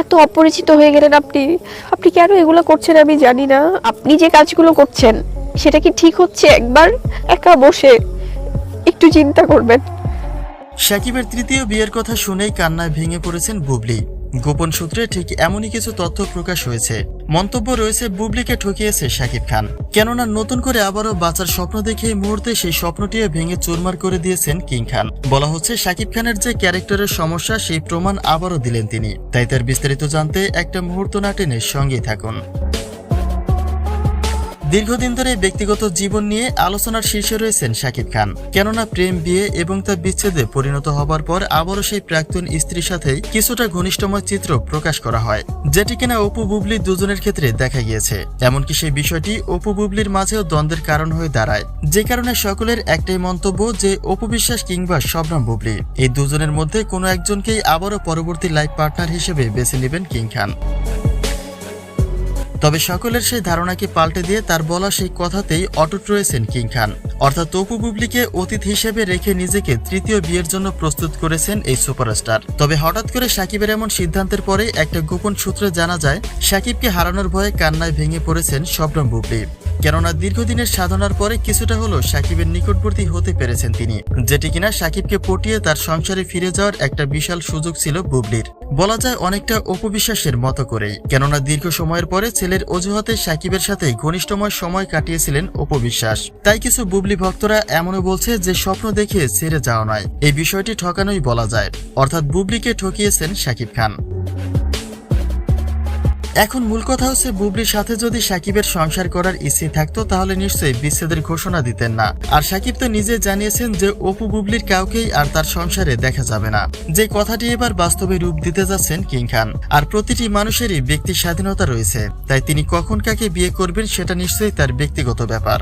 এত অপরিচিত হয়ে গেলেন আপনি। আপনি কেন এগুলো করছেন আমি জানি না। আপনি যে কাজগুলো করছেন, সেটা কি ঠিক হচ্ছে? একবার একা বসে একটু চিন্তা করবেন। সাকিবের তৃতীয় বিয়ের কথা শুনেই কান্নায় ভেঙে পড়েছেন বুবলি। গোপন সূত্রে ঠিক এমনই কিছু তথ্য প্রকাশ হয়েছে। মন্তব্য রয়েছে, বুবলিকে ঠকিয়েছে শাকিব খান। কেননা নতুন করে আবারও বাঁচার স্বপ্ন দেখে মুহূর্তে সেই স্বপ্নটিও ভেঙে চুরমার করে দিয়েছেন কিং খান। বলা হচ্ছে, শাকিব খানের যে ক্যারেক্টারের সমস্যা, সেই প্রমাণ আবারও দিলেন তিনি। তাই তার বিস্তারিত জানতে একটা মুহূর্ত নাটেনের সঙ্গেই থাকুন। দীর্ঘদিন ধরে ব্যক্তিগত জীবন নিয়ে আলোচনার শীর্ষে রয়েছেন শাকিব খান। কেননা প্রেম, বিয়ে এবং তার বিচ্ছেদে পরিণত হবার পর আবারও সেই প্রাক্তন স্ত্রীর সাথেই কিছুটা ঘনিষ্ঠময় চিত্র প্রকাশ করা হয়, যেটি কিনা অপু বুবলি দুজনের ক্ষেত্রে দেখা গিয়েছে। এমনকি সেই বিষয়টি অপু বুবলির মাঝেও দ্বন্দ্বের কারণ হয়ে দাঁড়ায়। যে কারণে সকলের একটাই মন্তব্য যে, অপু বিশ্বাস কিংবা শবনম বুবলি। এই দুজনের মধ্যে কোনো একজনকেই আবারও পরবর্তী লাইফ পার্টনার হিসেবে বেছে নেবেন কিং খান। তবে সকলের সেই ধারণাকে পাল্টে দিয়ে তার বলা সেই কথাতেই অটুট রয়েছেন কিং খান। অর্থাৎ তপু বুবলিকে অতীত হিসেবে রেখে নিজেকে তৃতীয় বিয়ের জন্য প্রস্তুত করেছেন এই সুপারস্টার। তবে হঠাৎ করে সাকিবের এমন সিদ্ধান্তের পরে একটা গোপন সূত্রে জানা যায়, সাকিবকে হারানোর ভয়ে কান্নায় ভেঙে পড়েছেন শবনম বুবলি। কেননা দীর্ঘদিনের সাধনার পরে কিছুটা হলো সাকিবের নিকটবর্তী হতে পেরেছেন তিনি, যেটি কিনা সাকিবকে পটিয়ে তার সংসারে ফিরে যাওয়ার একটা বিশাল সুযোগ ছিল বুবলির। বলা যায় অনেকটা অপবিশ্বাসের মতো করেই। কেননা দীর্ঘ সময়ের পরে ছেলের অজুহাতে সাকিবের সাথে ঘনিষ্ঠময় সময় কাটিয়েছিলেন অপবিশ্বাস। তাই কিছু বুবলি ভক্তরা এমনও বলছে যে, স্বপ্ন দেখে ছেড়ে যাওয়া নয়। এই বিষয়টি ঠকানোই বলা যায়। অর্থাৎ বুবলিকে ঠকিয়েছেন সাকিব খান। এখন মূল কথা হচ্ছে, বুবলির সাথে যদি সাকিবের সংসার করার ইচ্ছে থাকতো, তাহলে নিশ্চয়ই বিচ্ছেদের ঘোষণা দিতেন না। আর সাকিব তো নিজে জানিয়েছেন যে, অপু বুবলির কাউকেই আর তার সংসারে দেখা যাবে না। যে কথাটি এবার বাস্তবে রূপ দিতে যাচ্ছেন কিং খান। আর প্রতিটি মানুষেরই ব্যক্তি স্বাধীনতা রয়েছে। তাই তিনি কখন কাকে বিয়ে করবেন, সেটা নিশ্চয়ই তার ব্যক্তিগত ব্যাপার।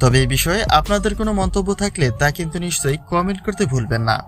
তবে এই বিষয়ে আপনাদের কোনো মন্তব্য থাকলে তা কিন্তু নিশ্চয়ই কমেন্ট করতে ভুলবেন না।